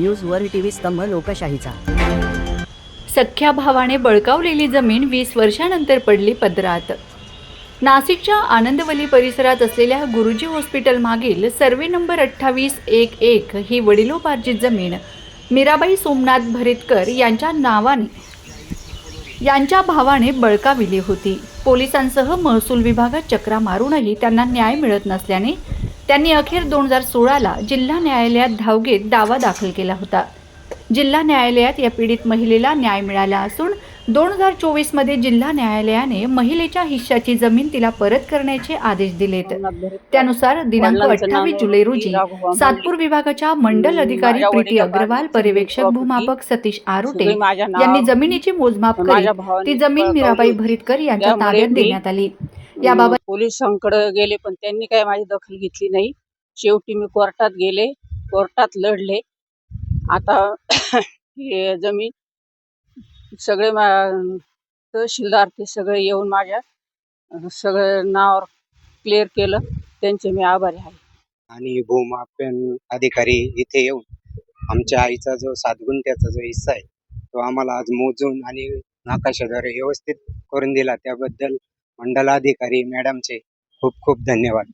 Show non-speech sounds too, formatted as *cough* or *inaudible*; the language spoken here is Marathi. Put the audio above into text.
न्यूज वर टीव्ही स्तंभ लोकशाहीचा. सख्या भावाने बळकावलेली जमीन वीस वर्षानंतर पडली पदरात. नाशिकच्या आनंदवली परिसरात असलेल्या गुरुजी हॉस्पिटल मागील सर्वे नंबर अठ्ठावीस एक एक ही वडिलोपार्जित जमीन मीराबाई सोमनाथ भरेतकर यांच्या नावाने यांच्या भावाने बळकाविली होती. पोलिसांसह महसूल विभागात चक्रा मारूनही त्यांना न्याय मिळत नसल्याने त्यांनी अखेर दोन हजार सोळाला जिल्हा न्यायालयात धाव घेत दावा दाखल केला होता. जिल्हा न्यायालयात या पीडित महिलेला न्याय मिळाला असून दोन हजार चोवीसमध्ये जिल्हा न्यायालयाने महिलेच्या हिश्श्याची जमीन तिला परत करण्याचे आदेश दिलेत. त्यानुसार दिनांक अठ्ठावीस जुलै रोजी सातपूर विभागाच्या मंडल अधिकारी प्रीती अग्रवाल पर्यवेक्षक भूमापक सतीश आरोटे यांनी जमिनीची मोजमाप करीत ती जमीन मीराबाई. भरीतकर यांच्या ताब्यात देण्यात आली. याबाबत पोलिसांकडे गेले पण त्यांनी काय माझी दखल घेतली नाही. शेवटी मी कोर्टात गेले कोर्टात लढले. आता *coughs* हे जमीन सगळे मा- तहसीलदार ते सगळे येऊन माझ्या सगळं नावावर क्लिअर केलं. त्यांचे मी आभारी आहे. आणि भूमापन अधिकारी इथे येऊन आमच्या आईचा जो सात गुंठ्याचा जो हिस्सा आहे तो आम्हाला आज मोजून आणि नकाशाद्वारे व्यवस्थित करून दिला. त्याबद्दल मंडलाधिकारी मॅडमचे खूप खूप धन्यवाद.